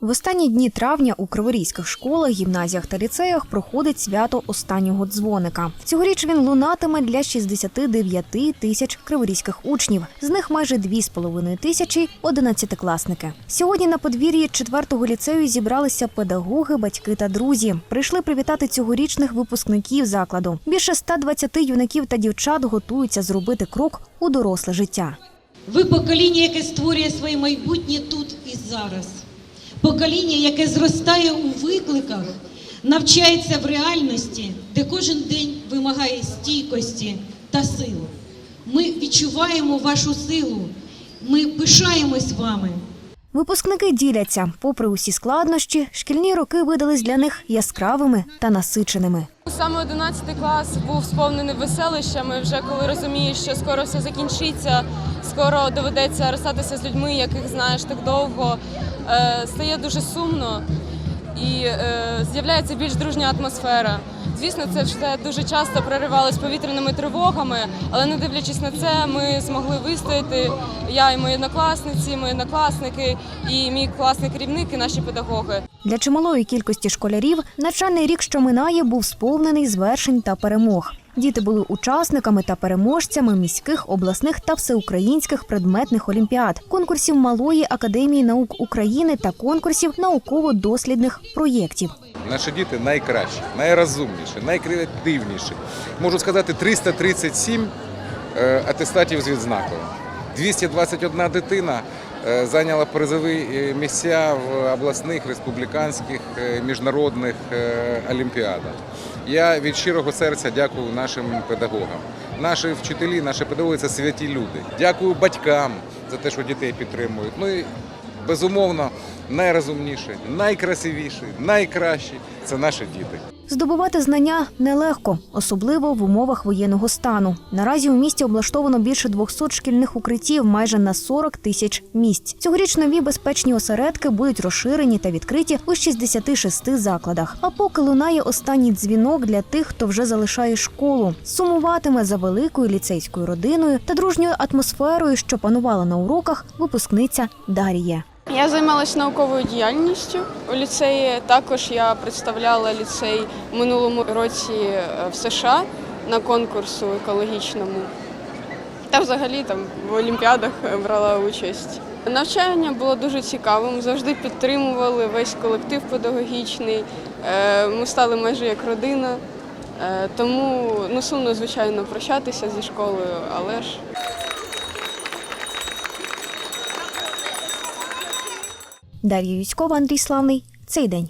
В останні дні травня у криворізьких школах, гімназіях та ліцеях проходить свято останнього дзвоника. Цьогоріч він лунатиме для 69 тисяч криворізьких учнів. З них майже 2,5 тисячі – одинадцятикласники. Сьогодні на подвір'ї четвертого ліцею зібралися педагоги, батьки та друзі. Прийшли привітати цьогорічних випускників закладу. Більше 120 юнаків та дівчат готуються зробити крок у доросле життя. Ви покоління, яке створює своє майбутнє тут і зараз. Покоління, яке зростає у викликах, навчається в реальності, де кожен день вимагає стійкості та сили. Ми відчуваємо вашу силу, ми пишаємось вами. Випускники діляться. Попри усі складнощі, шкільні роки видались для них яскравими та насиченими. Саме 11 клас був сповнений веселищами. Вже коли розумієш, що скоро все закінчиться, скоро доведеться розстатися з людьми, яких знаєш так довго. Е, Стає дуже сумно і е, з'являється більш дружня атмосфера. Звісно, це все дуже часто проривалось повітряними тривогами, але не дивлячись на це, ми змогли вистояти. Я і мої однокласниці, мої однокласники, і мій класний керівник, і наші педагоги. Для чималої кількості школярів навчальний рік, що минає, був сповнений звершень та перемог. Діти були учасниками та переможцями міських, обласних та всеукраїнських предметних олімпіад, конкурсів Малої академії наук України та конкурсів науково-дослідних проєктів. Наші діти найкращі, найрозумніші, найкреативніші. Можу сказати, 337 е, атестатів з відзнакою. 221 дитина е, зайняла призові е, місця в обласних, республіканських, міжнародних олімпіадах. Я від щирого серця дякую нашим педагогам. Наші вчителі, наші педагоги це святі люди. Дякую батькам за те, що дітей підтримують. Ну і безумовно, найрозумніші, найкрасивіші, найкращі це наші діти. Здобувати знання нелегко, особливо в умовах воєнного стану. Наразі у місті облаштовано більше 200 шкільних укриттів, майже на 40 тисяч місць. Цьогоріч нові безпечні осередки будуть розширені та відкриті у 66 закладах. А поки лунає останній дзвінок для тих, хто вже залишає школу, сумуватиме за великою ліцейською родиною та дружньою атмосферою, що панувала на уроках, випускниця Дар'я. Я займалася науковою діяльністю у ліцеї. Також я представляла ліцей в минулому році е, в США на конкурсу екологічному. Та взагалі там в олімпіадах е, брала участь. Навчання було дуже цікавим, завжди підтримували весь колектив педагогічний. Е, Ми стали майже як родина. Тому ну, сумно, звичайно, прощатися зі школою, але ж Дар'я Юськова, Андрій Славний. Цей день.